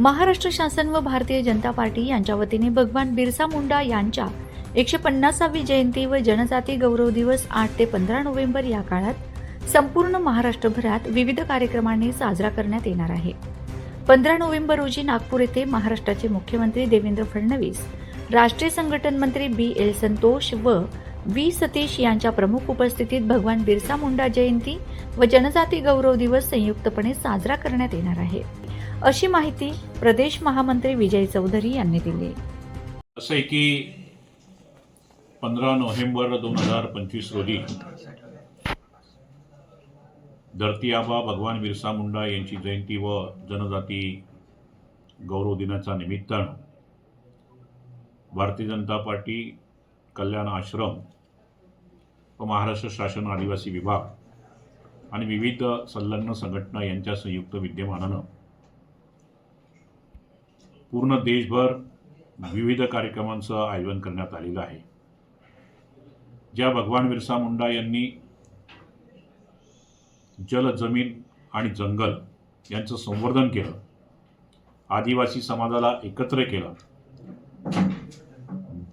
महाराष्ट्र शासन व भारतीय जनता पार्टी यांच्या वतीने भगवान बिरसा मुंडा यांच्या एकशे पन्नासावी जयंती व जनजाती गौरव दिवस आठ ते पंधरा नोव्हेंबर या काळात संपूर्ण महाराष्ट्रभरात विविध कार्यक्रमांनी साजरा करण्यात येणार आहे. पंधरा नोव्हेंबर रोजी नागपूर येथे महाराष्ट्राचे मुख्यमंत्री देवेंद्र फडणवीस राष्ट्रीय संघटन मंत्री बी एल संतोष व व्ही सतीश यांच्या प्रमुख उपस्थितीत भगवान बिरसा मुंडा जयंती व जनजाती गौरव दिवस संयुक्तपणे साजरा करण्यात येणार आहे. अशी माहिती प्रदेश महामंत्री विजय चौधरी यांनी दिली. असं आहे की पंधरा नोव्हेंबर दोन हजार पंचवीस रोजी धरती आबा भगवान बिरसा मुंडा यांची जयंती व जनजाती गौरव दिनाच्या निमित्तानं भारतीय जनता पार्टी कल्याण आश्रम व महाराष्ट्र शासन आदिवासी विभाग आणि विविध संलग्न संघटना यांच्या संयुक्त विद्यमानानं पूर्ण देशभर विविध कार्यक्रमांचं आयोजन करण्यात आलेलं आहे. ज्या भगवान बिरसा मुंडा यांनी जल जमीन आणि जंगल यांचं संवर्धन केलं आदिवासी समाजाला एकत्र केलं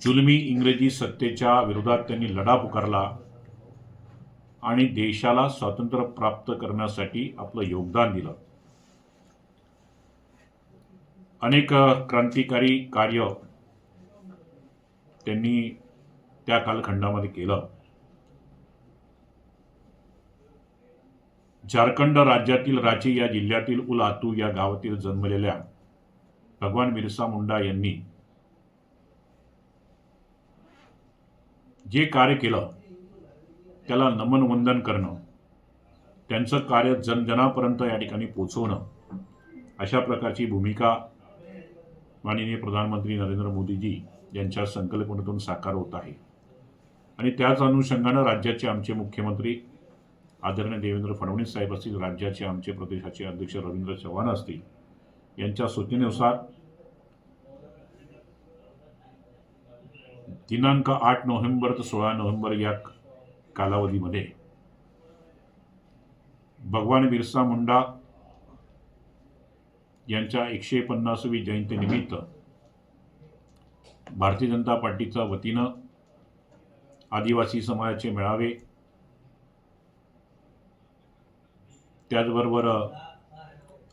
जुलमी इंग्रजी सत्तेच्या विरोधात त्यांनी लढा पुकारला आणि देशाला स्वातंत्र्य प्राप्त करण्यासाठी आपलं योगदान दिलं. अनेक क्रांतिकारी कार्य त्यांनी त्या कालखंडामध्ये केलं. झारखंड राज्यातील रांची या जिल्ह्यातील उलातू या गावातील जन्मलेल्या भगवान बिरसा मुंडा यांनी जे कार्य केलं त्याला नमन वंदन करणं त्यांचं कार्य जनजनापर्यंत या ठिकाणी पोचवणं अशा प्रकारची भूमिका माननीय प्रधानमंत्री नरेंद्र मोदीजी यांच्या संकल्पनेतून साकार होत आहे. आणि त्याच अनुषंगानं राज्याचे आमचे मुख्यमंत्री आदरणीय देवेंद्र फडणवीस साहेब असतील राज्याचे आमचे प्रदेशाचे अध्यक्ष रवींद्र चव्हाण असतील यांच्या सूचनेनुसार दिनांक आठ नोव्हेंबर ते सोळा नोव्हेंबर या कालावधीमध्ये भगवान बिरसा मुंडा यांच्या एकशे पन्नासवी जयंतीनिमित्त भारतीय जनता पार्टीच्या वतीनं आदिवासी समाजाचे मेळावे त्याचबरोबर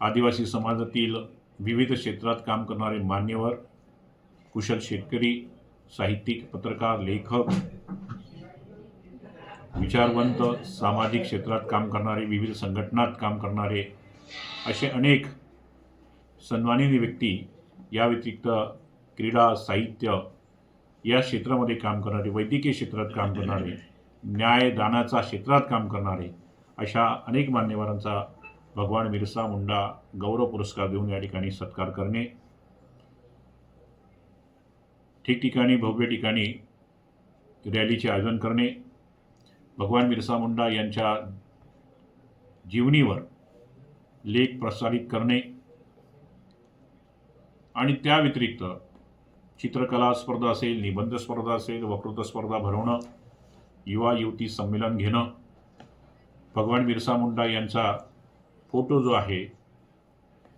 आदिवासी समाजातील विविध क्षेत्रात काम करणारे मान्यवर कुशल शेतकरी साहित्यिक पत्रकार लेखक विचारवंत सामाजिक क्षेत्रात काम करणारे विविध संघटनात काम करणारे असे अनेक सन्मानित व्यक्ती या व्यतिरिक्त क्रीडा साहित्य या क्षेत्रामध्ये काम करणारे वैद्यकीय क्षेत्रात काम करणारे न्यायदानाचा क्षेत्रात काम करणारे अशा अनेक मान्यवरांचा भगवान बिरसा मुंडा गौरव पुरस्कार देऊन या ठिकाणी सत्कार करणे. ठिकठिकाणी भव्य ठिकाणी रॅलीचे आयोजन करणे. भगवान बिरसा मुंडा यांच्या जीवनीवर लेख प्रसारित करणे. आणि त्या व्यतिरिक्त चित्रकला स्पर्धा असेल निबंध स्पर्धा असेल वक्तृत्व स्पर्धा भरवणं युवा युवती संमेलन घेणं भगवान बिरसा मुंडा यांचा फोटो जो आहे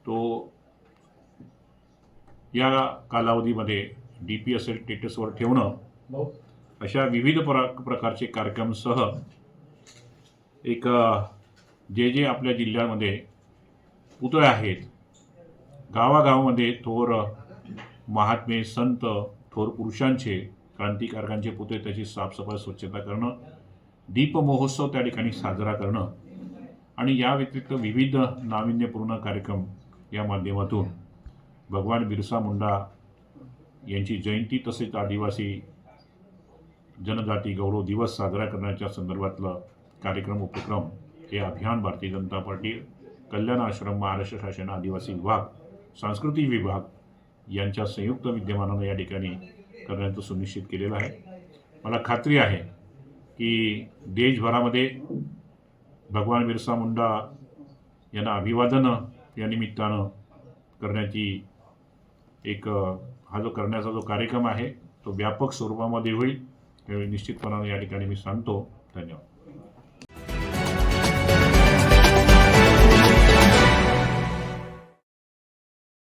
तो या कालावधीमध्ये डी पी असेल स्टेटसवर ठेवणं अशा विविध प्र प्रकारचे कार्यक्रमसह एक जे जे आपल्या जिल्ह्यामध्ये पुतळे आहेत गावागावामध्ये थोर महात्मे संत थोर पुरुषांचे क्रांतिकारकांचे पुतळे त्याची साफसफाई स्वच्छता करणं दीपमहोत्सव त्या ठिकाणी साजरा करणं आणि या व्यतिरिक्त विविध नाविन्यपूर्ण कार्यक्रम या माध्यमातून भगवान बिरसा मुंडा यांची जयंती तसेच आदिवासी जनजाती गौरव दिवस साजरा करण्याच्या संदर्भातलं कार्यक्रम उपक्रम हे अभियान भारतीय जनता पार्टी कल्याण आश्रम महाराष्ट्र शासन आदिवासी विभाग सांस्कृतिक विभाग यांच्या संयुक्त विद्यमानानं या ठिकाणी करण्याचं सुनिश्चित केलेलं आहे. मला खात्री आहे की देशभरामध्ये भगवान बिरसा मुंडा यांना अभिवादनं या निमित्तानं करण्याची एक हा जो करण्याचा जो कार्यक्रम आहे तो व्यापक स्वरूपामध्ये होईल. त्यावेळी निश्चितपणानं या ठिकाणी मी सांगतो. धन्यवाद.